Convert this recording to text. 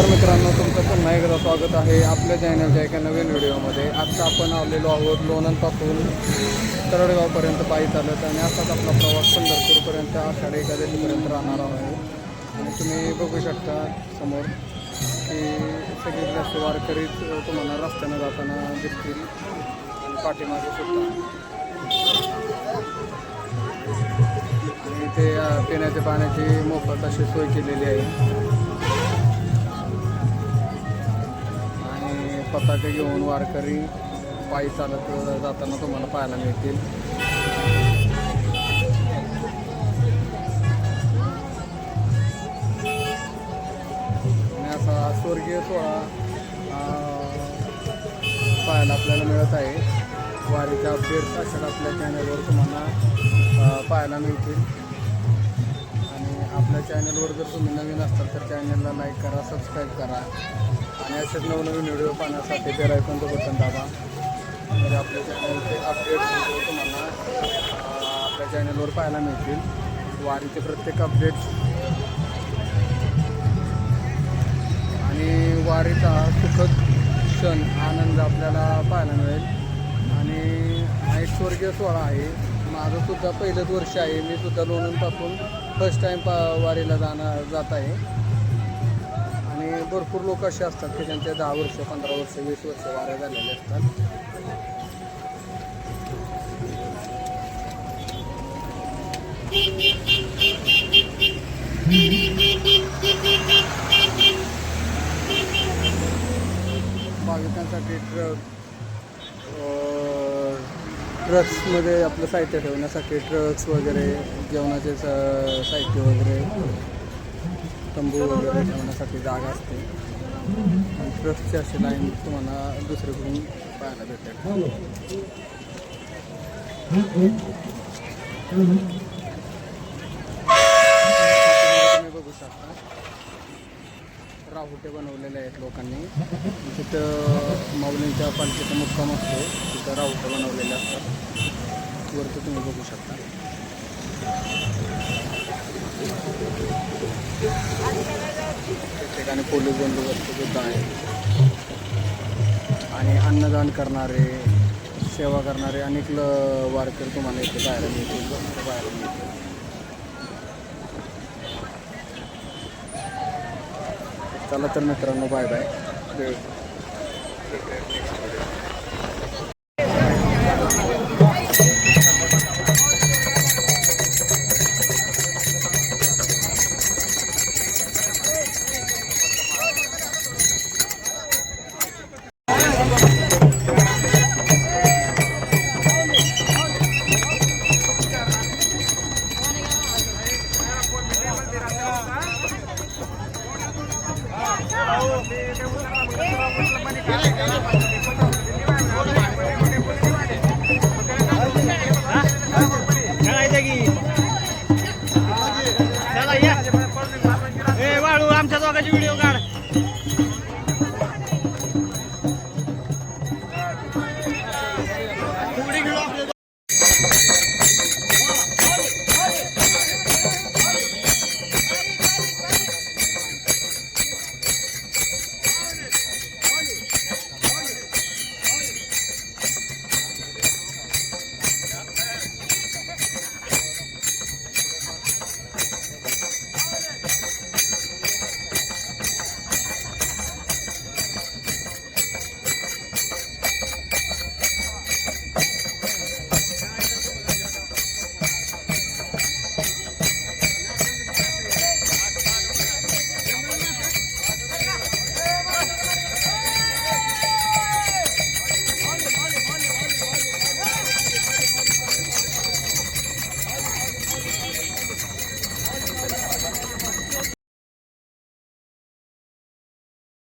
नमस्कार मित्रांनो तुमचं पुन्हा एकदा स्वागत आहे आपल्या चॅनलच्या एका नवीन व्हिडिओमध्ये. आत्ता आपण आलेलो आहोत लोणंदपासून तरडगावपर्यंत पायी चालत आणि आताच आपला प्रवास पंढरपूरपर्यंत आषाढी एकादशीपर्यंत राहणार आहे आणि तुम्ही बघू शकता समोर की सगळी जास्त वारकरीच तुम्हाला रस्त्यानं जाताना दिसतील. आणि पाठीमागे सुद्धा. इथे पिण्याच्या पाण्याची मोफत अशी सोय केलेली आहे. पताके घेऊन वारकरी पायी चालत जाताना तुम्हाला पाहायला मिळतील. आणि असा स्वर्गीय सोहळा पाहायला आपल्याला मिळत आहे. वारीच्या अपडेट्स अशा आपल्या चॅनलवर तुम्हाला पाहायला मिळतील. आपल्या चॅनलवर जर तुम्ही नवीन असाल तर चॅनलला लाईक करा सबस्क्राईब करा. आणि असेच नवनवीन व्हिडिओ पाहण्यासाठी ते रायकॉनचं बटन दाबा. म्हणजे आपल्या चॅनलचे अपडेट तुम्हाला आपल्या चॅनलवर पाहायला मिळतील. वारीचे प्रत्येक अपडेट्स आणि वारीचा सुखद क्षण आनंद आपल्याला पाहायला मिळेल. आणि हा एक स्वर्गीय सोहळा आहे. माझं सुद्धा पहिलंच वर्ष आहे. मी सुद्धा लोणंदपासून फर्स्ट टाईम पा वारीला जाणार जात आहे. आणि भरपूर लोक असे असतात की त्यांच्या दहा वर्ष पंधरा वर्ष वीस वर्ष वाऱ्या झालेले असतात. भाविकांसाठी ट्रक ट्रक्समध्ये आपलं साहित्य ठेवण्यासाठी ट्रक्स वगैरे जेवणाचे स- साहित्य वगैरे तंबू वगैरे ठेवण्यासाठी जागा असते. आणि ट्रक्सची अशी लाईन तुम्हाला दुसरीकडून पाहायला भेटेल. बघू शकता. राहुटे बनवलेले आहेत लोकांनी. तिथं माऊलींच्या पालखीचा मुक्काम असतो. तिथं राहुटे बनवलेले असतात. वरती तुम्ही बघू शकता. ठिकाणी पोलीस बंदोबस्त सुद्धा आहे. आणि अन्नदान करणारे सेवा करणारे अनेक ल वारकरी तुम्हाला इथे बाहेर मिळतील. बाहेर मिळतील. चला तर मित्रांनो बाय बाय भेट चला